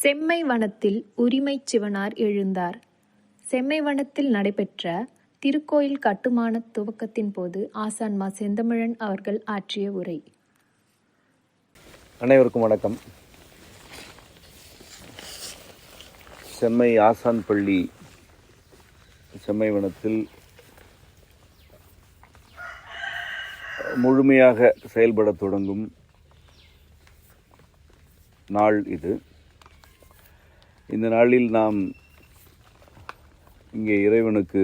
செம்மை வனத்தில் உரிமைச் சிவனார் எழுந்தார். செம்மை வனத்தில் நடைபெற்ற திருக்கோயில் கட்டுமான துவக்கத்தின் போது ஆசான்மா செந்தமிழன் அவர்கள் ஆற்றிய உரை. அனைவருக்கும் வணக்கம். செம்மை ஆசான் பள்ளி செம்மை வனத்தில் முழுமையாக செயல்படத் தொடங்கும் நாள் இது. இந்த நாளில் நாம் இங்கே இறைவனுக்கு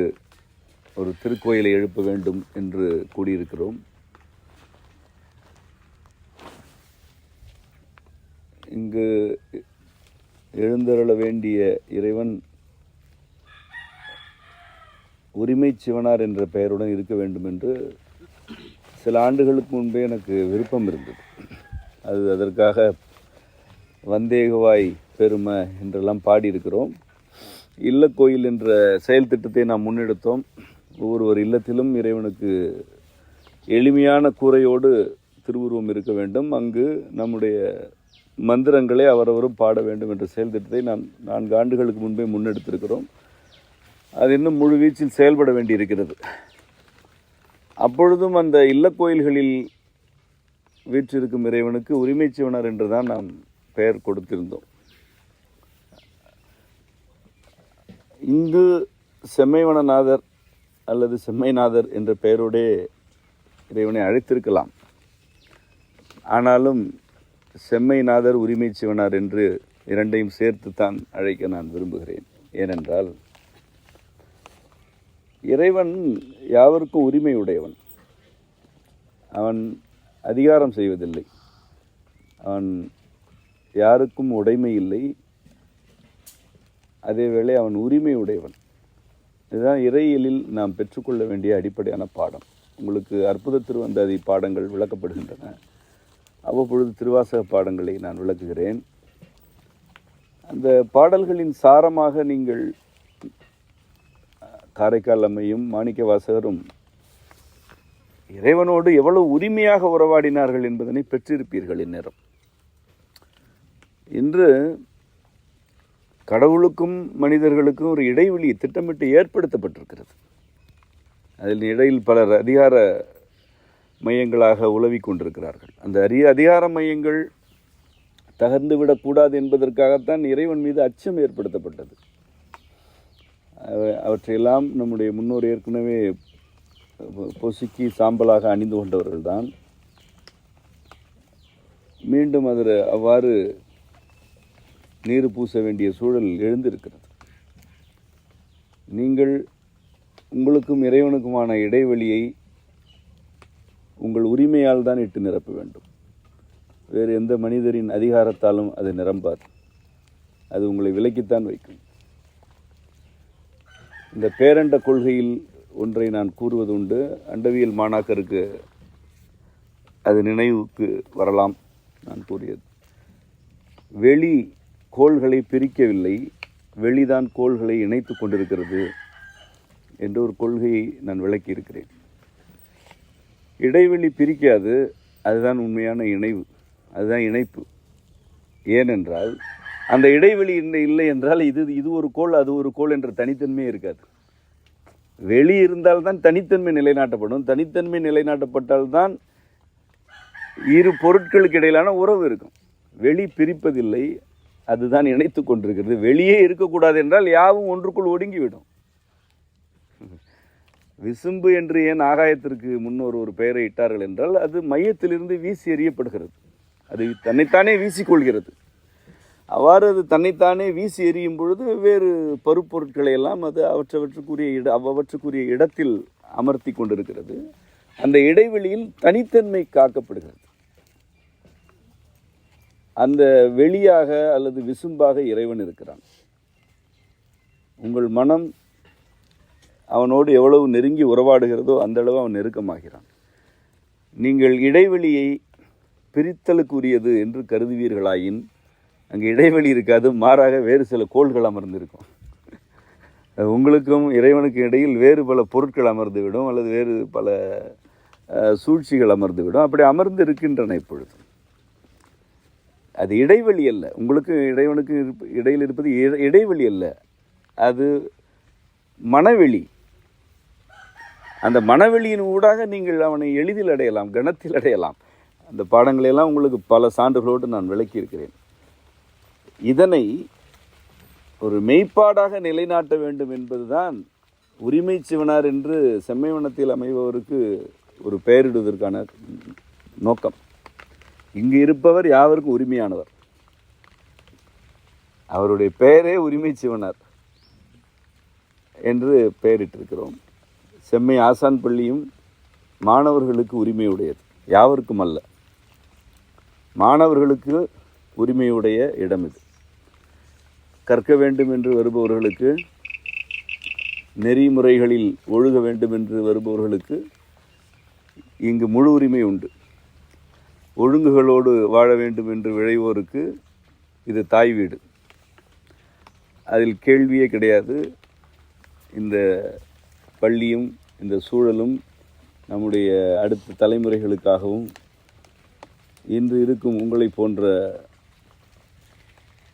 ஒரு திருக்கோயிலை எழுப்ப வேண்டும் என்று கூடியிருக்கிறோம். இங்கு எழுந்தருள வேண்டிய இறைவன் உரிமை சிவனார் என்ற பெயருடன் இருக்க வேண்டும் என்று சில ஆண்டுகளுக்கு முன்பே எனக்கு விருப்பம் இருந்தது. அது அதற்காக வந்தேகவாய் பெருமை என்றெல்லாம் பாடியிருக்கிறோம். இல்லக்கோயில் என்ற செயல் திட்டத்தை நாம் முன்னெடுத்தோம். ஒவ்வொருவர் இல்லத்திலும் இறைவனுக்கு எளிமையான கூரையோடு திருவுருவம் இருக்க வேண்டும். அங்கு நம்முடைய மந்திரங்களை அவரவரும் பாட வேண்டும் என்ற செயல் திட்டத்தை நாம் நான்கு ஆண்டுகளுக்கு முன்பே முன்னெடுத்திருக்கிறோம். அது இன்னும் முழு வீச்சில் செயல்பட வேண்டியிருக்கிறது. அப்பொழுதும் அந்த இல்லக்கோயில்களில் வீற்றிருக்கும் இறைவனுக்கு உரிமை சிவனர் என்று தான் நாம் பெயர் கொடுத்திருந்தோம். இந்து செம்மைவனநாதர் அல்லது செம்மைநாதர் என்ற பெயரோடே இறைவனை அழைத்திருக்கலாம். ஆனாலும் செம்மைநாதர் உரிமை சிவனார் என்று இரண்டையும் சேர்த்துத்தான் அழைக்க நான் விரும்புகிறேன். ஏனென்றால் இறைவன் யாவருக்கும் உரிமை உடையவன். அவன் அதிகாரம் செய்வதில்லை. அவன் யாருக்கும் உடைமை இல்லை. அதேவேளை அவன் உரிமை உடையவன் இதுதான் இறையியலில் நாம் பெற்றுக்கொள்ள வேண்டிய அடிப்படையான பாடம். உங்களுக்கு அற்புத திருவந்தாதி பாடங்கள் விளக்கப்படுகின்றன. அவ்வப்பொழுது திருவாசக பாடங்களை நான் விளக்குகிறேன். அந்த பாடல்களின் சாரமாக நீங்கள் காரைக்கால் அம்மையும் மாணிக்க வாசகரும் இறைவனோடு எவ்வளவு உரிமையாக உறவாடினார்கள் என்பதனை பெற்றிருப்பீர்கள் இந்நேரம். இன்று கடவுளுக்கும் மனிதர்களுக்கும் ஒரு இடைவெளி திட்டமிட்டு ஏற்படுத்தப்பட்டிருக்கிறது. அதில் இடையில் பலர் அதிகார மையங்களாக உலவி கொண்டிருக்கிறார்கள். அந்த அரிய அதிகார மையங்கள் தகர்ந்து விடக்கூடாது என்பதற்காகத்தான் இறைவன் மீது அச்சம் ஏற்படுத்தப்பட்டது. அவ- அவற்றையெல்லாம் நம்முடைய முன்னோர் ஏற்கனவே பொசுக்கி சாம்பலாக அணிந்து கொண்டவர்கள்தான். மீண்டும் அதில் அவ்வாறு நீர் பூச வேண்டிய சூழல் எழுந்திருக்கிறது. நீங்கள் உங்களுக்கும் இறைவனுக்குமான இடைவெளியை உங்கள் உரிமையால் தான் இட்டு நிரப்ப வேண்டும். வேறு எந்த மனிதரின் அதிகாரத்தாலும் அது நிரம்பாது. அது உங்களை விலக்கித்தான் வைக்கும். இந்த பேரண்ட கொள்கையில் ஒன்றை நான் கூறுவது உண்டு. அண்டவியல் மாணாக்கருக்கு அது நினைவுக்கு வரலாம் நான் கூறியது. வெளி கோள்களை பிரிக்கவில்லை. வெளிதான் கோள்களை இணைத்து கொண்டிருக்கிறது என்ற ஒரு கொள்கையை நான் விளக்கியிருக்கிறேன். இடைவெளி பிரிக்காது அதுதான் உண்மையான இணைவு அதுதான் இணைப்பு. ஏனென்றால் அந்த இடைவெளி இல்லை இல்லை என்றால் இது இது ஒரு கோள் அது ஒரு கோள் என்ற தனித்தன்மையே இருக்காது. வெளி இருந்தால்தான் தனித்தன்மை நிலைநாட்டப்படும். தனித்தன்மை நிலைநாட்டப்பட்டால்தான் இரு பொருட்களுக்கு இடையிலான உறவு இருக்கும். வெளி பிரிப்பதில்லை அதுதான் இணைத்து கொண்டிருக்கிறது. வெளியே இருக்கக்கூடாது என்றால் யாவும் ஒன்றுக்குள் ஒடுங்கிவிடும். விசும்பு என்று ஏன் ஆகாயத்திற்கு முன்னோர் ஒரு பெயரை இட்டார்கள் என்றால் அது மையத்திலிருந்து வீசி எறியப்படுகிறது. அது தன்னைத்தானே வீசிக்கொள்கிறது. அவ்வாறு அது தன்னைத்தானே வீசி எறியும் பொழுது வேறு பருப்பொருட்களை எல்லாம் அது அவற்றவற்றுக்குரிய இட அவற்றுக்குரிய இடத்தில் அமர்த்தி கொண்டிருக்கிறது. அந்த இடைவெளியில் தனித்தன்மை காக்கப்படுகிறது. அந்த வெளியாக அல்லது விசும்பாக இறைவன் இருக்கிறான். உங்கள் மனம் அவனோடு எவ்வளவு நெருங்கி உறவாடுகிறதோ அந்த அளவு அவன் நெருக்கமாகிறான். நீங்கள் இடைவெளியை பிரித்தலுக்குரியது என்று கருதுவீர்களாயின் அங்கே இடைவெளி இருக்காது மாறாக வேறு சில கோள்கள் அமர்ந்திருக்கும். உங்களுக்கும் இறைவனுக்கும் இடையில் வேறு பல பொருட்கள் அமர்ந்துவிடும் அல்லது வேறு பல சூழ்ச்சிகள் அமர்ந்துவிடும். அப்படி அமர்ந்து இருக்கின்றன இப்பொழுது அது இடைவெளி அல்ல. உங்களுக்கு இறைவனுக்கு இருப்ப- இடையில் இருப்பது இடைவெளி அல்ல. அது மனவெளி. அந்த மனவெளியின் ஊடாக நீங்கள் அவனை எளிதில் அடையலாம் கணத்தில் அடையலாம். அந்த பாடங்களை எல்லாம் உங்களுக்கு பல சான்றுகளோடு நான் விளக்கியிருக்கிறேன். இதனை ஒரு மெய்ப்பாடாக நிலைநாட்ட வேண்டும் என்பதுதான் உரிமை சிவனார் என்று செம்மைவனத்தில் அமைபவருக்கு ஒரு பெயரிடுவதற்கான நோக்கம். இங்கு இருப்பவர் யாவருக்கும் உரிமையானவர். அவருடைய பெயரே உரிமை சிவனார் என்று பெயரிட்டிருக்கிறோம். செம்மை ஆசான் பள்ளியும் மாணவர்களுக்கு உரிமையுடையது யாவருக்கும் அல்ல. மாணவர்களுக்கு உரிமையுடைய இடம் இது. கற்க வேண்டும் என்று வருபவர்களுக்கு நெறிமுறைகளில் ஒழுக வேண்டும் என்று வருபவர்களுக்கு இங்கு முழு உரிமை உண்டு. ஒழுங்குகளோடு வாழ வேண்டும் என்று விழைவோருக்கு இது தாய் வீடு. அதில் கேள்வியே கிடையாது. இந்த பள்ளியும் இந்த சூழலும் நம்முடைய அடுத்த தலைமுறைகளுக்காகவும் இன்று இருக்கும் உங்களை போன்ற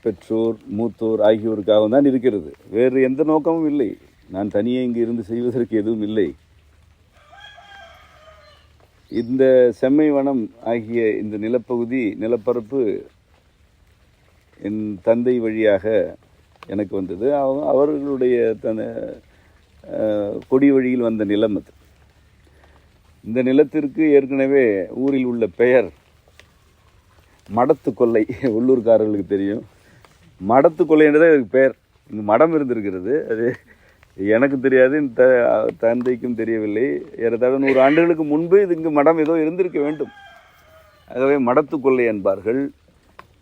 பெற்றோர் மூத்தோர் ஆகியோருக்காகவும் தான் இருக்கிறது. வேறு எந்த நோக்கமும் இல்லை. நான் தனியே இங்கே இருந்து செய்வதற்கு எதுவும் இல்லை. இந்த செம்மை வனம் ஆகிய இந்த நிலப்பகுதி நிலப்பரப்பு என் தந்தை வழியாக எனக்கு வந்தது. அவங்க அவர்களுடைய தன கொடி வழியில் வந்த நிலம் அது. இந்த நிலத்திற்கு ஏற்கனவே ஊரில் உள்ள பெயர் மடத்து கொள்ளை உள்ளூர்காரர்களுக்கு தெரியும். மடத்து கொல்லை என்றதே பெயர். இங்கே மடம் இருந்திருக்கிறது. அது எனக்கு தெரியாது இந்த த தந்தைக்கும் தெரியவில்லை. ஏறத்தாழ நூறு ஆண்டுகளுக்கு முன்பு இது இங்கு மடம் ஏதோ இருந்திருக்க வேண்டும். ஆகவே மடத்து என்பார்கள்.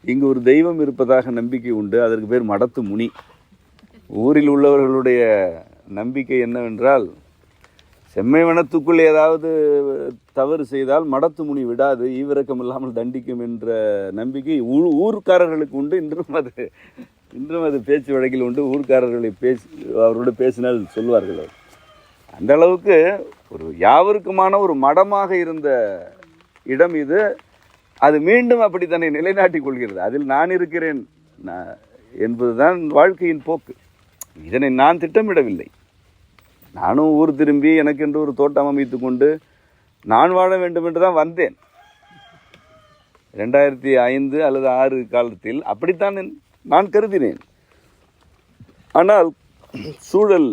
இங்கு ஒரு தெய்வம் இருப்பதாக நம்பிக்கை உண்டு. அதற்கு பேர் மடத்து முனி. ஊரில் உள்ளவர்களுடைய நம்பிக்கை என்னவென்றால் செம்மை வனத்துக்குள் ஏதாவது தவறு செய்தால் மடத்து முனி விடாது. ஈவிரக்கம் இல்லாமல் தண்டிக்கும் என்ற நம்பிக்கை ஊ ஊர்க்காரர்களுக்கு உண்டு. இன்றும் அது இன்றும் அது பேச்சு வழக்கில் உண்டு. ஊர்க்காரர்களை பேசி அவரோடு பேசினால் சொல்வார்கள் அவர். அந்த அளவுக்கு ஒரு யாவருக்குமான ஒரு மடமாக இருந்த இடம் இது. அது மீண்டும் அப்படி தன்னை நிலைநாட்டிக் கொள்கிறது. அதில் நான் இருக்கிறேன். நான் என்பதுதான் வாழ்க்கையின் போக்கு. இதனை நான் திட்டமிடவில்லை. நானும் ஊர் திரும்பி எனக்கென்று ஒரு தோட்டம் அமைத்து கொண்டு நான் வாழ வேண்டும் என்று தான் வந்தேன். ரெண்டாயிரத்தி ஐந்து அல்லது ஆறு காலத்தில் அப்படித்தான் நான் கருதினேன். ஆனால் சூழல்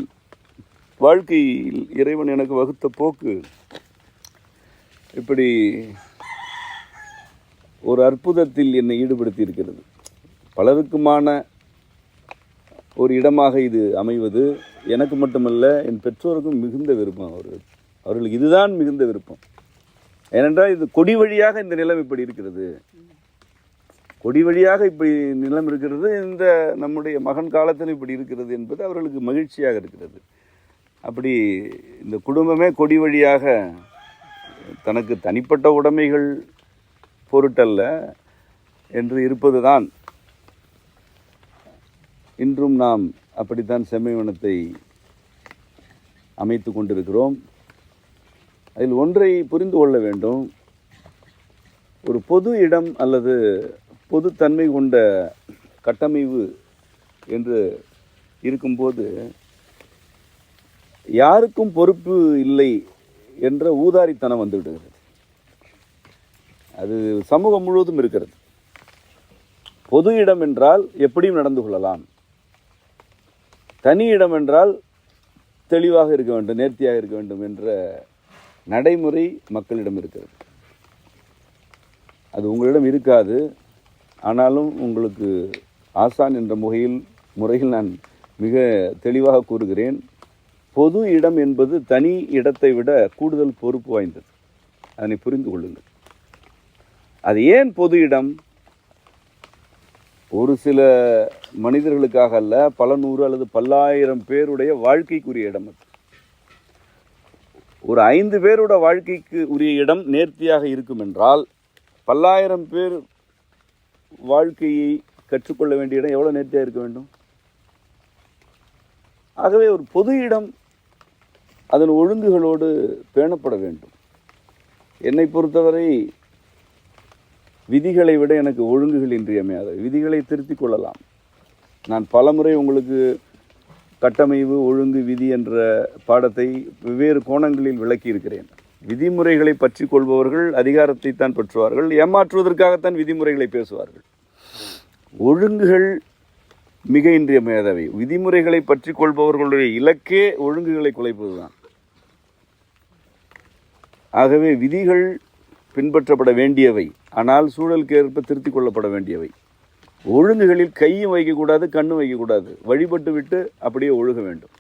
வாழ்க்கையில் இறைவன் எனக்கு வகுத்த போக்கு இப்படி ஒரு அற்புதத்தில் என்னை ஈடுபடுத்தி இருக்கிறது பலருக்குமான ஒரு இடமாக இது அமைவது எனக்கு மட்டுமல்ல என் பெற்றோருக்கும் மிகுந்த விருப்பம். அவர் அவர்களுக்கு இதுதான் மிகுந்த விருப்பம். ஏனென்றால் இது கொடி வழியாக இந்த நிலம் இப்படி இருக்கிறது. கொடி வழியாக இப்படி நிலம் இருக்கிறது இந்த நம்முடைய மகன் காலத்தில் இப்படி இருக்கிறது என்பது அவர்களுக்கு மகிழ்ச்சியாக இருக்கிறது. அப்படி இந்த குடும்பமே கொடி வழியாக தனக்கு தனிப்பட்ட உடைமைகள் பொருட்டல்ல என்று இருப்பதுதான். இன்றும் நாம் அப்படித்தான் செம்மைவனத்தை அமைத்து கொண்டிருக்கிறோம். அதில் ஒன்றை புரிந்து கொள்ள வேண்டும். ஒரு பொது இடம் அல்லது பொதுத்தன்மை கொண்ட கட்டமைவு என்று இருக்கும்போது யாருக்கும் பொறுப்பு இல்லை என்ற ஊதாரித்தனம் வந்துவிடுகிறது. அது சமூகம் முழுவதும் இருக்கிறது. பொது இடம் என்றால் எப்படியும் நடந்து கொள்ளலாம். தனி இடம் என்றால் தெளிவாக இருக்க வேண்டும் நேர்த்தியாக இருக்க வேண்டும் என்ற நடைமுறை மக்களிடம் இருக்கிறது. அது உங்களிடம் இருக்காது. ஆனாலும் உங்களுக்கு ஆசான் என்ற முறையில் முறையில் நான் மிக தெளிவாக கூறுகிறேன். பொது இடம் என்பது தனி இடத்தை விட கூடுதல் பொறுப்பு வாய்ந்தது. அதனை புரிந்து கொள்ளுங்கள். அது ஏன் பொது இடம்? ஒரு சில மனிதர்களுக்காக அல்ல பல நூறு அல்லது பல்லாயிரம் பேருடைய வாழ்க்கைக்குரிய இடம் அது. ஒரு ஐந்து பேரோட வாழ்க்கைக்கு உரிய இடம் நேர்த்தியாக இருக்கும் என்றால் பல்லாயிரம் பேர் வாழ்க்கையை கற்றுக்கொள்ள வேண்டிய இடம் எவ்வளோ நேர்த்தியாக இருக்க வேண்டும்? ஆகவே ஒரு பொது இடம் அதன் ஒழுங்குகளோடு பேணப்பட வேண்டும். என்னை பொறுத்தவரை விதிகளை விட எனக்கு ஒழுங்குகள் இன்றியமையாது விதிகளை திருத்திக் கொள்ளலாம். நான் பலமுறை உங்களுக்கு கட்டமைவு ஒழுங்கு விதி என்ற பாடத்தை வெவ்வேறு கோணங்களில் விளக்கியிருக்கிறேன். விதிமுறைகளை பற்றி கொள்பவர்கள் அதிகாரத்தை தான் பற்றுவார்கள். ஏமாற்றுவதற்காகத்தான் விதிமுறைகளை பேசுவார்கள். ஒழுங்குகள் மிக இன்றியமையாதவை விதிமுறைகளை பற்றி கொள்பவர்களுடைய இலக்கே ஒழுங்குகளை குலைப்பதுதான். ஆகவே விதிகள் பின்பற்றப்பட வேண்டியவை. ஆனால் சூழலுக்கு ஏற்ப திருத்திக் கொள்ளப்பட வேண்டியவை. ஒழுங்குகளில் கையும் வைக்கக்கூடாது கண்ணும் வைக்கக்கூடாது. வழிபட்டு விட்டு அப்படியே ஒழுக வேண்டும்.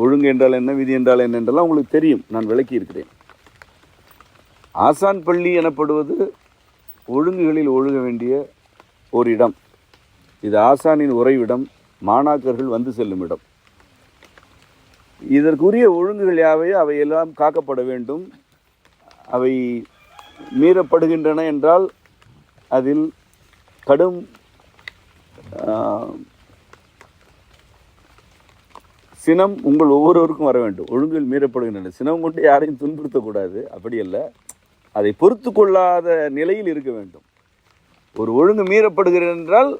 ஒழுங்கு என்றால் என்ன விதி என்றால் என்ன என்றெல்லாம் உங்களுக்கு தெரியும். நான் விளக்கி இருக்கிறேன். ஆசான் பள்ளி எனப்படுவது ஒழுங்குகளில் ஒழுக வேண்டிய ஒரு இடம் இது ஆசானின் உறைவிடம் மாணாக்கர்கள் வந்து செல்லும் இடம். இதற்குரிய ஒழுங்குகள் யாவையோ அவையெல்லாம் காக்கப்பட வேண்டும். அவை மீறப்படுகின்றன என்றால் அதில் கடும் சினம் உங்கள் ஒவ்வொருவருக்கும் வர வேண்டும். ஒழுங்கில் மீறப்படுகின்றன. சினம் கொண்டு யாரையும் துன்புறுத்தக்கூடாது. அப்படி இல்லை அதை பொறுத்து கொள்ளாத நிலையில் இருக்க வேண்டும். ஒரு ஒழுங்கு மீறப்படுகிறது என்றால்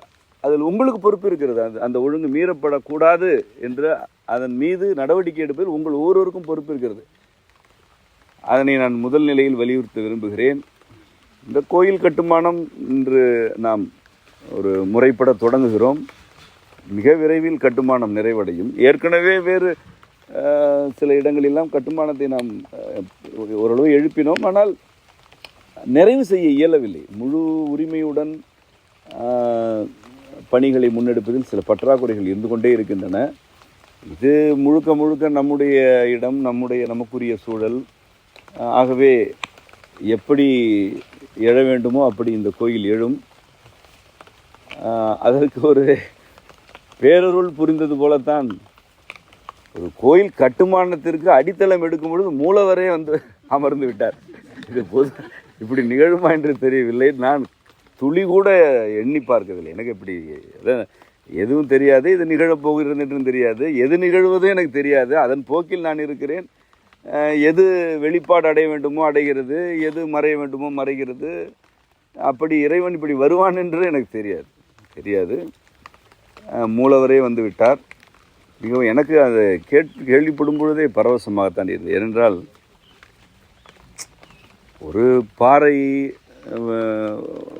அதில் உங்களுக்கு பொறுப்பு இருக்கிறது. அந்த அந்த ஒழுங்கு மீறப்படக்கூடாது என்று அதன் மீது நடவடிக்கை எடுப்பதில் உங்கள் ஒவ்வொருவருக்கும் பொறுப்பு இருக்கிறது. அதனை நான் முதல் நிலையில் வலியுறுத்த விரும்புகிறேன். இந்த கோயில் கட்டுமானம் இன்று நாம் ஒரு முறைப்பட தொடங்குகிறோம். மிக விரைவில் கட்டுமானம் நிறைவடையும். ஏற்கனவே வேறு சில இடங்களெல்லாம் கட்டுமானத்தை நாம் ஓரளவு எழுப்பினோம். ஆனால் நிறைவு செய்ய இயலவில்லை. முழு உரிமையுடன் பணிகளை முன்னெடுப்பதில் சில பற்றாக்குறைகள் இருந்து கொண்டே இருக்கின்றன. இது முழுக்க முழுக்க நம்முடைய இடம் நம்முடைய நமக்குரிய சூழல். ஆகவே எப்படி எழ வேண்டுமோ அப்படி இந்த கோயில் எழும். அதற்கு ஒரு பேரருள் புரிந்தது போலத்தான். ஒரு கோயில் கட்டுமானத்திற்கு அடித்தளம் எடுக்கும் பொழுது மூலவரே வந்து அமர்ந்து விட்டார். இது பொது இப்படி நிகழுமா என்று தெரியவில்லை. நான் துளி கூட எண்ணி பார்க்கவில்லை. எனக்கு இப்படி எதுவும் தெரியாது. இது நிகழப் போகிறது என்றும் தெரியாது. எது நிகழ்வதும் எனக்கு தெரியாது. அதன் போக்கில் நான் இருக்கிறேன். எது வெளிப்பாடு அடைய வேண்டுமோ அடைகிறது. எது மறைய வேண்டுமோ மறைகிறது. அப்படி இறைவன் இப்படி வருவான் என்று எனக்கு தெரியாது. தெரியாது. மூலவரே வந்து விட்டார். மிகவும் எனக்கு அதை கேட் கேள்விப்படும் பொழுதே பரவசமாகத்தான் இருந்தது. ஏனென்றால் ஒரு பாறை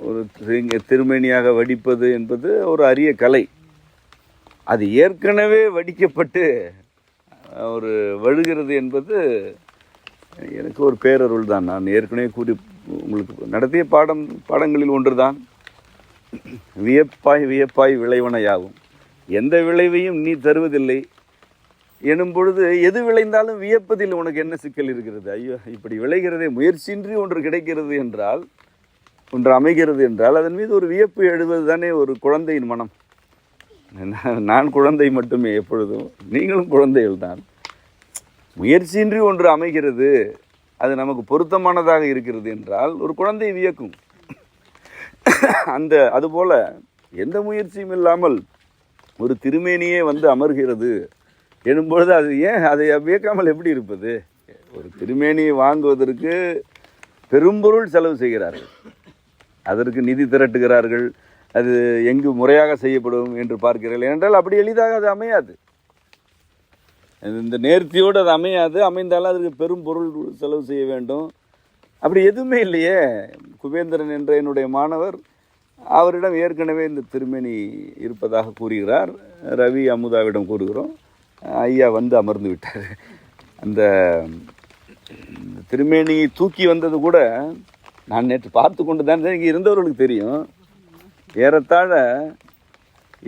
ஒரு திரு- திருமேனியாக வடிப்பது என்பது ஒரு அரிய கலை. அது ஏற்கனவே வடிக்கப்பட்டு ஒரு வழுகிறது என்பது எனக்கு ஒரு பேரருள் தான். நான் ஏற்கனவே கூறி உங்களுக்கு நடத்திய பாடம் பாடங்களில் ஒன்று தான் வியப்பாய் வியப்பாய் விளைவனையாகும். எந்த விளைவையும் நீ தருவதில்லை. எனும் பொழுது எது விளைந்தாலும் வியப்பதில் உனக்கு என்ன சிக்கல் இருக்கிறது? ஐயோ இப்படி விளைகிறதே முயற்சியின்றி ஒன்று கிடைக்கிறது என்றால் ஒன்று அமைகிறது என்றால் அதன் மீது ஒரு வியப்பு எழுவது தானே ஒரு குழந்தையின் மனம். நான் நான் குழந்தை மட்டுமே எப்பொழுதும். நீங்களும் குழந்தைகள் தான். முயற்சியின்றி ஒன்று அமைகிறது. அது நமக்கு பொருத்தமானதாக இருக்கிறது என்றால் ஒரு குழந்தை வியக்கும். அந்த அதுபோல் எந்த முயற்சியும் இல்லாமல் ஒரு திருமேனியே வந்து அமர்கிறது எனும்பொழுது அது ஏன் அதை வியக்காமல் எப்படி இருப்பது? ஒரு திருமேனியை வாங்குவதற்கு பெரும்பொருள் செலவு செய்கிறார்கள். அதற்கு நிதி திரட்டுகிறார்கள். அது எங்கு முறையாக செய்யப்படும் என்று பார்க்கிறார்கள். ஏனென்றால் அப்படி எளிதாக அது அமையாது. அது இந்த நேர்த்தியோடு அது அமையாது. அமைந்தாலும் அதற்கு பெரும் பொருள் செலவு செய்ய வேண்டும். அப்படி எதுவுமே இல்லையே. குபேந்திரன் என்ற என்னுடைய மாணவர் அவரிடம் ஏற்கனவே இந்த திருமேனி இருப்பதாக கூறுகிறார். ரவி அமுதாவிடம் கூறுகிறோம். ஐயா வந்து அமர்ந்து விட்டார். அந்த திருமேனி திருமேனியை தூக்கி வந்தது கூட நான் நேற்று பார்த்து கொண்டு தான் இங்கே இருந்தவர்களுக்கு தெரியும். ஏறத்தாழ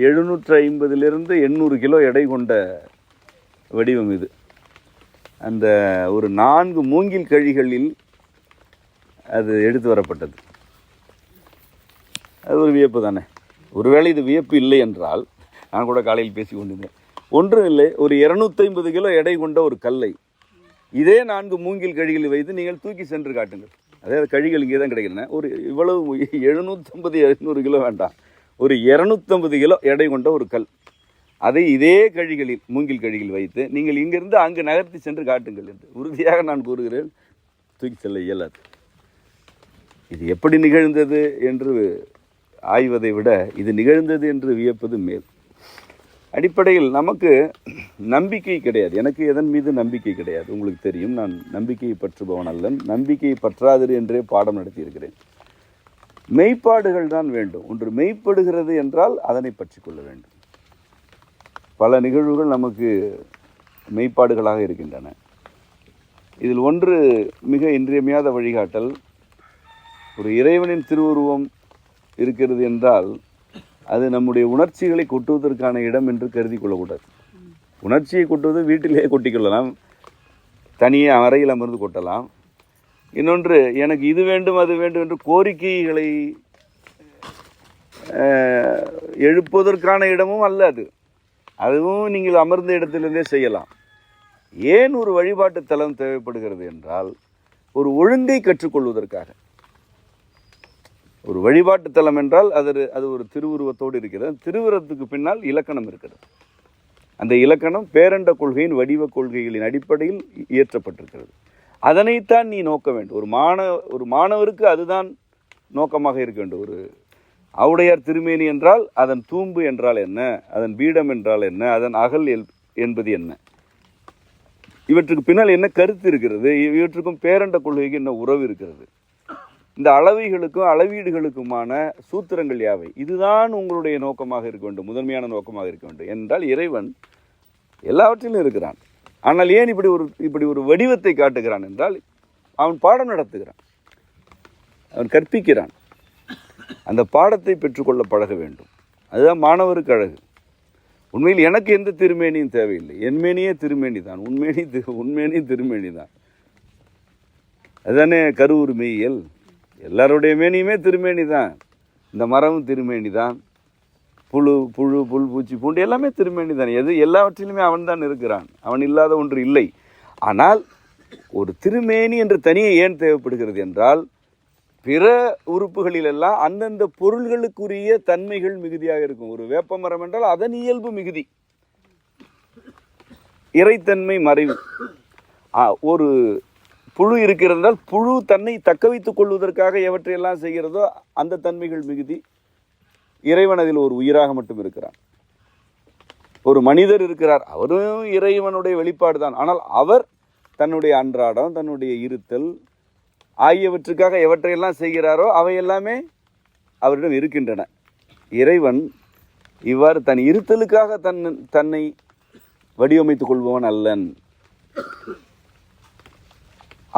எழுநூற்று ஐம்பதுலேருந்து எண்ணூறு கிலோ எடை கொண்ட வடிவம் இது. அந்த ஒரு நான்கு மூங்கில் கழிகளில் அது எடுத்து வரப்பட்டது. அது ஒரு வியப்பு தானே? ஒருவேளை இது வியப்பு இல்லை என்றால் நான் கூட காலையில் பேசி கொண்டிருந்தேன். ஒன்றும் இல்லை ஒரு இரநூத்தைம்பது கிலோ எடை கொண்ட ஒரு கல்லை இதே நான்கு மூங்கில் கழிகளில் வைத்து நீங்கள் தூக்கி சென்று காட்டுங்கள். அதாவது கழிகள் இங்கே தான் கிடைக்கிறேன் ஒரு இவ்வளவு எழுநூற்றம்பது எழுநூறு கிலோ வேண்டாம். ஒரு இரநூத்தம்பது கிலோ எடை கொண்ட ஒரு கல் அதை இதே கழிகளில் மூங்கில் கழிகளில் வைத்து நீங்கள் இங்கிருந்து அங்கு நகர்த்தி சென்று காட்டுங்கள் என்று உறுதியாக நான் கூறுகிறேன். தூக்கி செல்ல இயலாது. இது எப்படி நிகழ்ந்தது என்று ஆய்வதை விட இது நிகழ்ந்தது என்று வியப்பது மேல். அடிப்படையில் நமக்கு நம்பிக்கை கிடையாது. எனக்கு எதன் மீது நம்பிக்கை கிடையாது? உங்களுக்கு தெரியும் நான் நம்பிக்கையை பற்றுபவன் அல்லன். நம்பிக்கையை பற்றாதது என்றே பாடம் நடத்தியிருக்கிறேன். மெய்ப்பாடுகள் தான் வேண்டும். ஒன்று மெய்ப்படுகிறது என்றால் அதனை பற்றி கொள்ள வேண்டும். பல நிகழ்வுகள் நமக்கு மெய்ப்பாடுகளாக இருக்கின்றன. இதில் ஒன்று மிக இன்றியமையாத வழிகாட்டல். ஒரு இறைவனின் திருவுருவம் இருக்கிறது என்றால் அது நம்முடைய உணர்ச்சிகளை கொட்டுவதற்கான இடம் என்று கருதி கொள்ளக்கூடாது. உணர்ச்சியை கொட்டுவது வீட்டிலேயே கொட்டிக்கொள்ளலாம் தனியே அறையில் அமர்ந்து கொட்டலாம். இன்னொன்று எனக்கு இது வேண்டும் அது வேண்டும் என்று கோரிக்கைகளை எழுப்பதற்கான எழுப்புவதற்கான இடமும் அல்ல அது. அதுவும் நீங்கள் அமர்ந்த இடத்திலிருந்தே செய்யலாம். ஏன் ஒரு வழிபாட்டு தலம் தேவைப்படுகிறது என்றால் ஒரு ஒழுங்கை கற்றுக்கொள்வதற்காக. ஒரு வழிபாட்டு தலம் என்றால் அது அது ஒரு திருவுருவத்தோடு இருக்கிறது. திருவுருவத்துக்கு பின்னால் இலக்கணம் இருக்கிறது. அந்த இலக்கணம் பேரண்ட கொள்கையின் வடிவ கொள்கைகளின் அடிப்படையில் இயற்றப்பட்டிருக்கிறது. அதனைத்தான் நீ நோக்க வேண்டும். ஒரு மாணவ ஒரு மாணவருக்கு அதுதான் நோக்கமாக இருக்க வேண்டும். ஒரு ஆவுடையார் திருமேனி என்றால் அதன் தூம்பு என்றால் என்ன? அதன் பீடம் என்றால் என்ன? அதன் அகல் எல்- என்பது என்ன? இவற்றுக்கு பின்னால் என்ன கருத்து இருக்கிறது? இவற்றுக்கும் பேரண்ட கொள்கைக்கு என்ன உறவு இருக்கிறது? இந்த அளவைகளுக்கும் அளவீடுகளுக்குமான சூத்திரங்கள் யாவை? இதுதான் உங்களுடைய நோக்கமாக இருக்க வேண்டும் முதன்மையான நோக்கமாக இருக்க வேண்டும். என்றால் இறைவன் எல்லாவற்றிலும் இருக்கிறான். ஆனால் ஏன் இப்படி ஒரு இப்படி ஒரு வடிவத்தை காட்டுகிறான் என்றால் அவன் பாடம் நடத்துகிறான். அவன் கற்பிக்கிறான். அந்த பாடத்தை பெற்றுக்கொள்ள பழக வேண்டும். அதுதான் மாணவருக்கு அழகு. உண்மையில் எனக்கு எந்த திருமேனியும் தேவையில்லை. என் மேனியே திருமேனி தான். உண்மேனி உண்மேனியும் உண்மேனி திருமேனி தான். அதுதானே கருவுர் எல்லாருடைய மேனியுமே திருமேனி தான் இந்த மரமும் திருமேனி தான் புழு புழு புல் பூச்சி பூண்டு எல்லாமே திருமேனி தான் எது எல்லாவற்றிலுமே அவன் தான் இருக்கிறான். அவன் இல்லாத ஒன்று இல்லை. ஆனால் ஒரு திருமேனி என்று தனியே ஏன் தேவைப்படுகிறது என்றால் பிற உறுப்புகளிலெல்லாம் அந்தந்த பொருள்களுக்குரிய தன்மைகள் மிகுதியாக இருக்கும். ஒரு வேப்பமரம் என்றால் அதன் இயல்பு மிகுதி. இறைத்தன்மை மறைவு. ஆ, ஒரு புழு இருக்கிறதால் புழு தன்னை தக்க வைத்துக் கொள்வதற்காக எவற்றையெல்லாம் செய்கிறதோ அந்த தன்மைகள் மிகுதி. இறைவன் அதில் ஒரு உயிராக மட்டும் இருக்கிறான். ஒரு மனிதர் இருக்கிறார் அவரும் இறைவனுடைய வெளிப்பாடு தான் ஆனால் அவர் தன்னுடைய அன்றாடம் தன்னுடைய இருத்தல் ஆகியவற்றுக்காக எவற்றையெல்லாம் செய்கிறாரோ அவை எல்லாமே அவரிடம் இருக்கின்றன. இறைவன் இவ்வாறு தன் இருத்தலுக்காக தன் தன்னை வடிவமைத்துக் கொள்பவன் அல்லன்.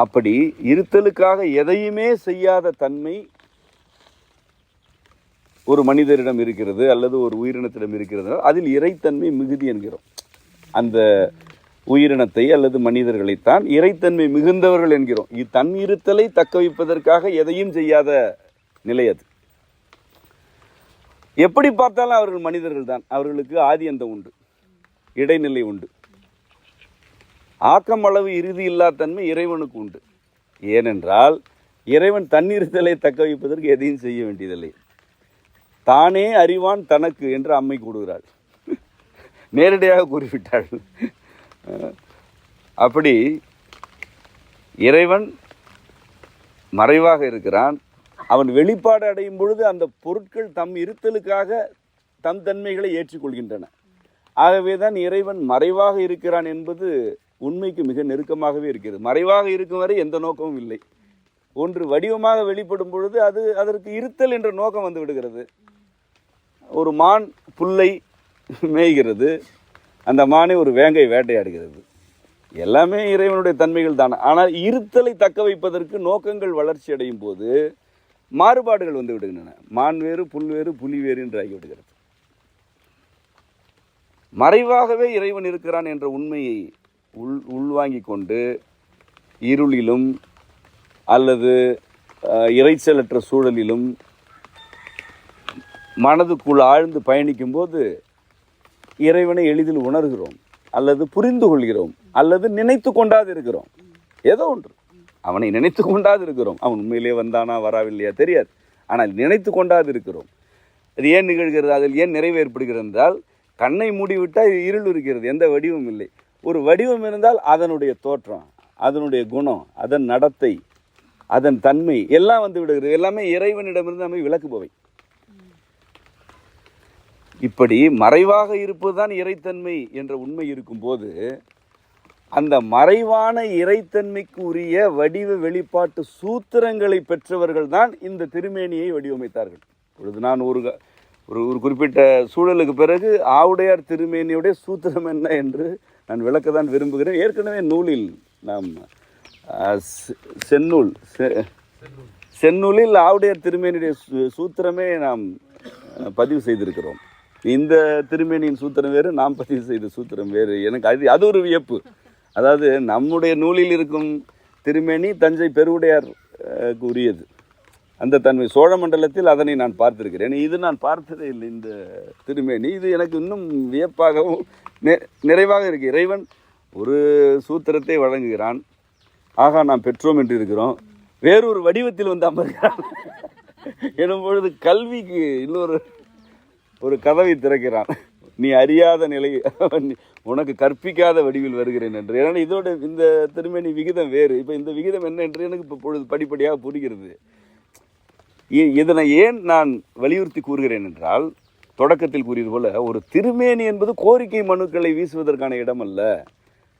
அப்படி இருத்தலுக்காக எதையுமே செய்யாத தன்மை ஒரு மனிதரிடம் இருக்கிறது அல்லது ஒரு உயிரினத்திடம் இருக்கிறது. அதில் இறைத்தன்மை மிகுதி என்கிறோம். அந்த உயிரினத்தை அல்லது மனிதர்களைத்தான் இறைத்தன்மை மிகுந்தவர்கள் என்கிறோம். இது தன் இருத்தலை தக்க வைப்பதற்காக எதையும் செய்யாத நிலை அது. எப்படி பார்த்தாலும் அவர்கள் மனிதர்கள் தான். அவர்களுக்கு ஆதி அந்த உண்டு. இடைநிலை உண்டு. ஆக்கமளவு இறுதி இல்லாதன்மை இறைவனுக்கு உண்டு. ஏனென்றால் இறைவன் தன்னிருத்தலை தக்க வைப்பதற்கு எதையும் செய்ய வேண்டியதில்லை. தானே அறிவான் தனக்கு என்று அம்மை கூடுகிறாள் நேரடியாக கூறிவிட்டாள். அப்படி இறைவன் மறைவாக இருக்கிறான். அவன் வெளிப்பாடு அடையும் பொழுது அந்த பொருட்கள் தம் இருத்தலுக்காக தம் தன்மைகளை ஏற்றுக்கொள்கின்றன. ஆகவே தான் இறைவன் மறைவாக இருக்கிறான் என்பது உண்மைக்கு மிக நெருக்கமாகவே இருக்கிறது. மறைவாக இருக்கும் வரை எந்த நோக்கமும் இல்லை. ஒன்று வடிவமாக வெளிப்படும் பொழுது அது அதற்கு இருத்தல் என்ற நோக்கம் வந்து விடுகிறது. ஒரு மான் புல்லை மேய்கிறது. அந்த மானை ஒரு வேங்கை வேட்டையாடுகிறது. எல்லாமே இறைவனுடைய தன்மைகள் தான். ஆனால் இருத்தலை தக்க வைப்பதற்கு நோக்கங்கள் வளர்ச்சி அடையும் போது மாறுபாடுகள் வந்து விடுகின்றன. மான் வேறு புல் வேறு புலி வேறு என்று ஆகிவிடுகிறது மறைவாகவே இறைவன் இருக்கிறான் என்ற உண்மையை உள் உள்வாங்கிக் கொண்டு இருளிலும் அல்லது இறைச்சலற்ற இரைச்சலற்ற சூழலிலும் மனதுக்குள் ஆழ்ந்து பயணிக்கும்போது இறைவனை எளிதில் உணர்கிறோம் அல்லது புரிந்து கொள்கிறோம் அல்லது நினைத்து கொண்டாது இருக்கிறோம் ஏதோ ஒன்று. அவனை நினைத்து கொண்டாது இருக்கிறோம் அவன் உண்மையிலே வந்தானா வரவில்லையா தெரியாது. ஆனால் நினைத்து கொண்டாது இருக்கிறோம் அது ஏன் நிகழ்கிறது? அதில் ஏன் நிறைவு ஏற்படுகிறது என்றால் கண்ணை மூடிவிட்டால் இருள் இருக்கிறது. எந்த வடிவும் இல்லை. ஒரு வடிவம் இருந்தால் அதனுடைய தோற்றம் அதனுடைய குணம் அதன் நடத்தை அதன் தன்மை எல்லாம் வந்து விடுகிறது. எல்லாமே இறைவனிடமிருந்து நம்மை விளக்குபவை. இப்படி மறைவாக இருப்பதுதான் இறைத்தன்மை என்ற உண்மை இருக்கும்போது அந்த மறைவான இறைத்தன்மைக்கு உரிய வடிவ வெளிப்பாட்டு சூத்திரங்களை பெற்றவர்கள் தான் இந்த திருமேனியை வடிவமைத்தார்கள். பொழுது நான் ஒரு ஒரு ஒரு குறிப்பிட்ட சூழலுக்கு பிறகு ஆவுடையார் திருமேனியுடைய சூத்திரம் என்ன என்று நான் விளக்க தான் விரும்புகிறேன். ஏற்கனவே நூலில் நாம் செ- செந்நூல் செ- செந்நூலில் ஆவுடையார் திருமேனியுடைய சூத்திரமே நாம் பதிவு செய்திருக்கிறோம். இந்த திருமேனியின் சூத்திரம் வேறு நாம் பதிவு செய்த சூத்திரம் வேறு. எனக்கு அது அது ஒரு வியப்பு. அதாவது நம்முடைய நூலில் இருக்கும் திருமேனி தஞ்சை பெருவுடையார் உரியது அந்த தன்மை சோழ மண்டலத்தில் அதனை நான் பார்த்திருக்கிறேன். இது நான் பார்த்ததே இல்லை இந்த திருமேனி. இது எனக்கு இன்னும் வியப்பாகவும் நிறைவாக இருக்கு. இறைவன் ஒரு சூத்திரத்தை வழங்குகிறான். ஆகா நாம் பெற்றோம் என்று இருக்கிறோம். வேறொரு வடிவத்தில் வந்து அமர்கிறான். எனும் பொழுது கல்விக்கு இன்னொரு ஒரு கதவை திறக்கிறான். நீ அறியாத நிலை உனக்கு கற்பிக்காத வடிவில் வருகிறேன் என்று. ஏன்னா இதோட இந்த திருமணி விகிதம் வேறு. இப்போ இந்த விகிதம் என்ன என்று எனக்கு இப்போ பொழுது படிப்படியாக புரிகிறது. இதனை ஏன் நான் வலியுறுத்தி கூறுகிறேன் என்றால் தொடக்கத்தில் கூறியது போல ஒரு திருமேனி என்பது கோரிக்கை மனுக்களை வீசுவதற்கான இடம் அல்ல.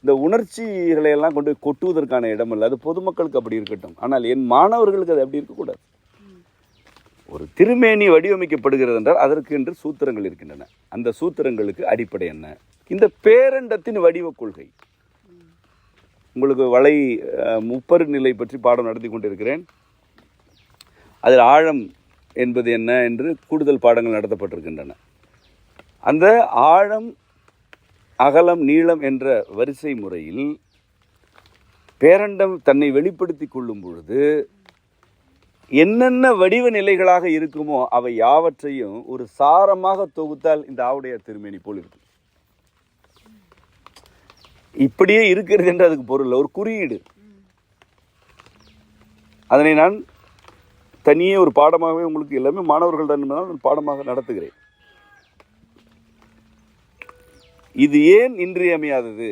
இந்த உணர்ச்சிகளை எல்லாம் கொண்டு போய் கொட்டுவதற்கான இடம் அல்ல. அது பொதுமக்களுக்கு அப்படி இருக்கட்டும். ஆனால் என் மாணவர்களுக்கு அது அப்படி இருக்கக்கூடாது. ஒரு திருமேனி வடிவமைக்கப்படுகிறது என்றால் அதற்கு என்று சூத்திரங்கள் இருக்கின்றன. அந்த சூத்திரங்களுக்கு அடிப்படை என்ன? இந்த பேரண்டத்தின் வடிவக் கொள்கை. உங்களுக்கு வலை முப்பரு நிலை பற்றி பாடம் நடத்தி கொண்டிருக்கிறேன். அதில் ஆழம் என்பது என்ன என்று கூடுதல் பாடங்கள் நடத்தப்பட்டிருக்கின்றன. அந்த ஆழம் அகலம் நீளம் என்ற வரிசை முறையில் பேரண்டம் தன்னை வெளிப்படுத்தி கொள்ளும் பொழுது என்னென்ன வடிவ நிலைகளாக இருக்குமோ அவை யாவற்றையும் ஒரு சாரமாக தொகுத்தால் இந்த ஆவுடையார் திருமேனி போல் இருக்கும் இப்படியே இருக்கிறது என்று அதுக்கு பொருள் ஒரு குறியீடு. அதனை நான் தனியே ஒரு பாடமாகவே உங்களுக்கு எல்லாமே மாணவர்கள் தான் நான் பாடமாக நடத்துகிறேன். இது ஏன் இன்றியமையாதது?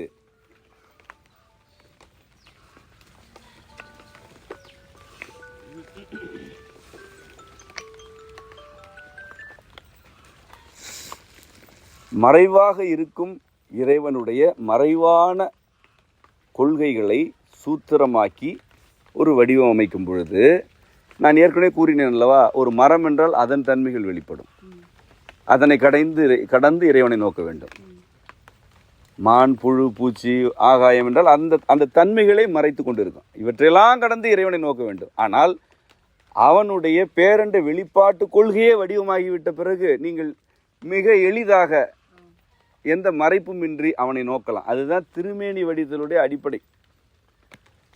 மறைவாக இருக்கும் இறைவனுடைய மறைவான கொள்கைகளை சூத்திரமாக்கி ஒரு வடிவம் அமைக்கும் பொழுது நான் ஏற்கனவே கூறினேன் அல்லவா ஒரு மரம் என்றால் அதன் தன்மைகள் வெளிப்படும். அதனை கடைந்து கடந்து இறைவனை நோக்க வேண்டும். மான் புழு பூச்சி ஆகாயம் என்றால் அந்த அந்த தன்மைகளை மறைத்து கொண்டிருக்கும். இவற்றையெல்லாம் கடந்து இறைவனை நோக்க வேண்டும். ஆனால் அவனுடைய பேரண்ட வெளிப்பாட்டு கொள்கையே வடிவமாகிவிட்ட பிறகு நீங்கள் மிக எளிதாக எந்த மறைப்பும் இன்றி அவனை நோக்கலாம். அதுதான் திருமேனி வடிதலுடைய அடிப்படை.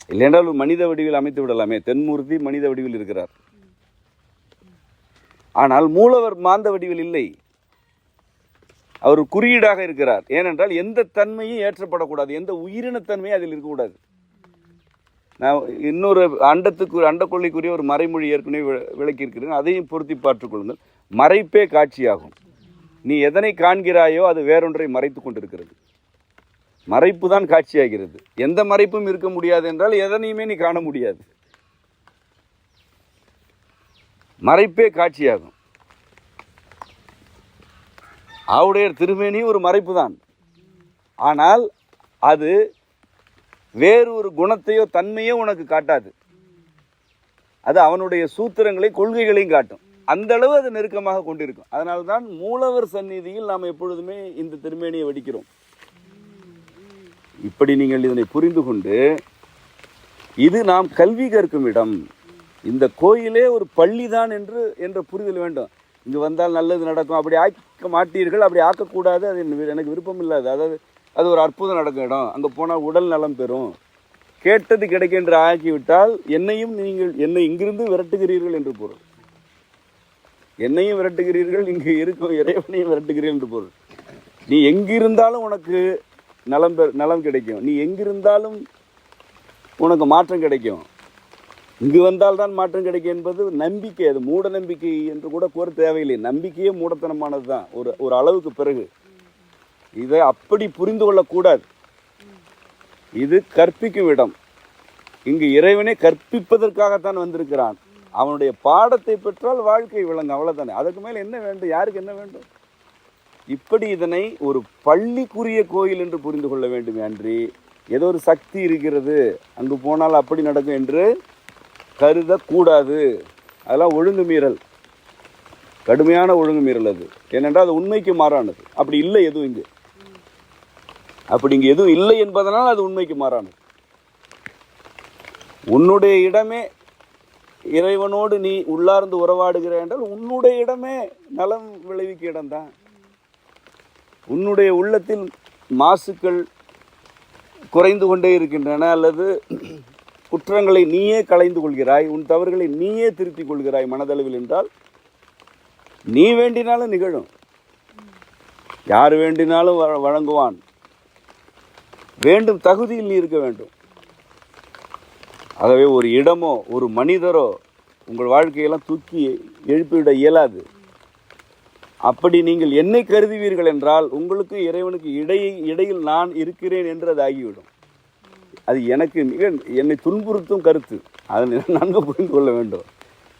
இல்லையென்றால் ஒரு மனித வடிவில் அமைத்து விடலாமே. தென்மூர்த்தி மனித வடிவில் இருக்கிறார். ஆனால் மூலவர் மாந்த வடிவில் இல்லை. அவர் குறியீடாக இருக்கிறார். ஏனென்றால் எந்த தன்மையும் ஏற்றப்படக்கூடாது. எந்த உயிரினத்தன்மையும் அதில் இருக்கக்கூடாது. நான் இன்னொரு அண்டத்துக்கு அண்டக்கொள்ளைக்குரிய ஒரு மறைமொழி ஏற்கனவே வி- விளக்கியிருக்கிறேன். அதையும் பொருத்தி பார்த்துக்கொள்ளுங்கள் மறைப்பே காட்சியாகும். நீ எதனை காண்கிறாயோ அது வேறொன்றை மறைத்து கொண்டிருக்கிறது. மறைப்பு தான் காட்சியாகிறது. எந்த மறைப்பும் இருக்க முடியாது என்றால் எதனையுமே நீ காண முடியாது. மறைப்பே காட்சியாகும். ஆவுடையர் திருமேனி ஒரு மறைப்பு தான். ஆனால் அது வேறு ஒரு குணத்தையோ தன்மையோ உனக்கு காட்டாது. அது அவனுடைய சூத்திரங்களை கொள்கைகளையும் காட்டும். அந்த அளவு அது நெருக்கமாக கொண்டிருக்கும். அதனால்தான் மூலவர் சந்நிதியில் நாம் எப்பொழுதுமே இந்த திருமேனியை வடிக்கிறோம். இப்படி நீங்கள் இதனை புரிந்து கொண்டு இது நாம் கல்வி கற்கும் இடம். இந்த கோயிலே ஒரு பள்ளிதான் என்று என்ற புரிதல் வேண்டும். இங்கே வந்தால் நல்லது நடக்கும். அப்படி ஆக்க மாட்டீர்கள் அப்படி ஆக்கக்கூடாது. அது எனக்கு விருப்பம் இல்லாது. அதாவது அது ஒரு அற்புதம் நடக்கும் இடம். அங்கே போனால் உடல் நலம் பெறும். கேட்டது கிடைக்கின்ற ஆக்கிவிட்டால் என்னையும் நீங்கள் என்னை இங்கிருந்து விரட்டுகிறீர்கள் என்று பொருள். என்னையும் விரட்டுகிறீர்கள் இங்கு இருக்கும் இறைவனையும் விரட்டுகிறீர்கள் என்று பொருள். நீ எங்கிருந்தாலும் உனக்கு நலம் பெ நலம் கிடைக்கும். நீ எங்கிருந்தாலும் உனக்கு மாற்றம் கிடைக்கும். இங்கு வந்தால்தான் மாற்றம் கிடைக்கும் என்பது நம்பிக்கை. அது மூட நம்பிக்கை என்று கூட கூற தேவையில்லை. நம்பிக்கையே மூடத்தனமானது தான் ஒரு ஒரு அளவுக்கு பிறகு. இதை அப்படி புரிந்து கொள்ளக்கூடாது. இது கற்பிக்கும் இடம். இங்கு இறைவனே கற்பிப்பதற்காகத்தான் வந்திருக்கிறான். அவனுடைய பாடத்தை பெற்றால் வாழ்க்கை விளங்கும். அவ்வளோதானே அதுக்கு மேலே என்ன வேண்டும்? யாருக்கு என்ன வேண்டும்? இப்படி இதனை ஒரு பள்ளிக்குரிய கோயில் என்று புரிந்து கொள்ள வேண்டும் அன்றி ஏதோ ஒரு சக்தி இருக்கிறது அங்கு போனால் அப்படி நடக்கும் என்று கருதக்கூடாது. அதெல்லாம் ஒழுங்கு மீறல் கடுமையான ஒழுங்கு மீறல் அது. ஏனென்றால் அது உண்மைக்கு மாறானது. அப்படி இல்லை எதுவும் இங்கு. அப்படி இங்கே எதுவும் இல்லை என்பதனால் அது உண்மைக்கு மாறானது. உன்னுடைய இடமே இறைவனோடு நீ உள்ளார்ந்து உறவாடுகிற என்றால் உன்னுடைய இடமே நலம் விளைவிக்க இடம்தான். உன்னுடைய உள்ளத்தில் மாசுக்கள் குறைந்து கொண்டே இருக்கின்றன அல்லது குற்றங்களை நீயே களைந்து கொள்கிறாய் உன் தவறுகளை நீயே திருத்திக் கொள்கிறாய் மனதளவில் என்றால் நீ வேண்டினாலும் நிகழும். யார் வேண்டினாலும் வ- வழங்குவான். வேண்டும் தகுதியில் நீ இருக்க வேண்டும். ஆகவே ஒரு இடமோ ஒரு மனிதரோ உங்கள் வாழ்க்கையெல்லாம் தூக்கி எழுப்பிவிட இயலாது. அப்படி நீங்கள் என்னை கருதுவீர்கள் என்றால் உங்களுக்கு இறைவனுக்கு இடையே இடையில் நான் இருக்கிறேன் என்று அது ஆகிவிடும் அது எனக்கு மிக என்னை துன்புறுத்தும் கருத்து. அதை நன்கு புரிந்து கொள்ள வேண்டும்.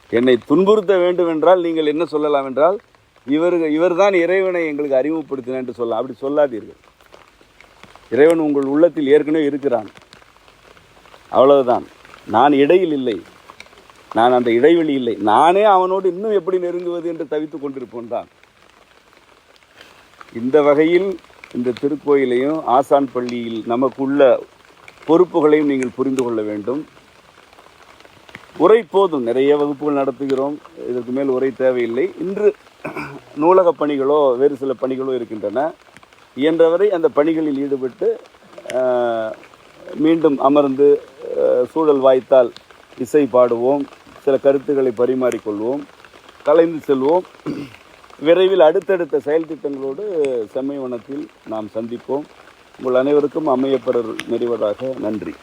என்னை துன்புறுத்த வேண்டும் என்றால் நீங்கள் என்ன சொல்லலாம் என்றால் இவர் இவர்தான் இறைவனை எங்களுக்கு அறிமுகப்படுத்தின என்று சொல்லலாம் அப்படி சொல்லாதீர்கள். இறைவன் உங்கள் உள்ளத்தில் ஏற்கனவே இருக்கிறான். அவ்வளவுதான். நான் இடையில் இல்லை. நான் அந்த இடைவெளி இல்லை. நானே அவனோடு இன்னும் எப்படி நெருங்குவது என்று தவித்துக் கொண்டிருப்போன் தான் இந்த வகையில் இந்த திருக்கோயிலையும் ஆசான் பள்ளியில் நமக்குள்ள பொறுப்புகளையும் நீங்கள் புரிந்து கொள்ள வேண்டும். உரை போதும். நிறைய வகுப்புகள் நடத்துகிறோம். இதற்கு மேல் உரை தேவையில்லை. இன்று நூலக பணிகளோ வேறு சில பணிகளோ இருக்கின்றன. இயன்றவரை அந்த பணிகளில் ஈடுபட்டு மீண்டும் அமர்ந்து சூழல் வாய்த்தால் இசை பாடுவோம். சில கருத்துக்களை பரிமாறிக்கொள்வோம். கலைந்து செல்வோம். விரைவில் அடுத்தடுத்த செயல் திட்டங்களோடு செம்மைவனத்தில் நாம் சந்திப்போம். உங்கள் அனைவருக்கும் அமையப்பெறர் நிறைவதாக நன்றி.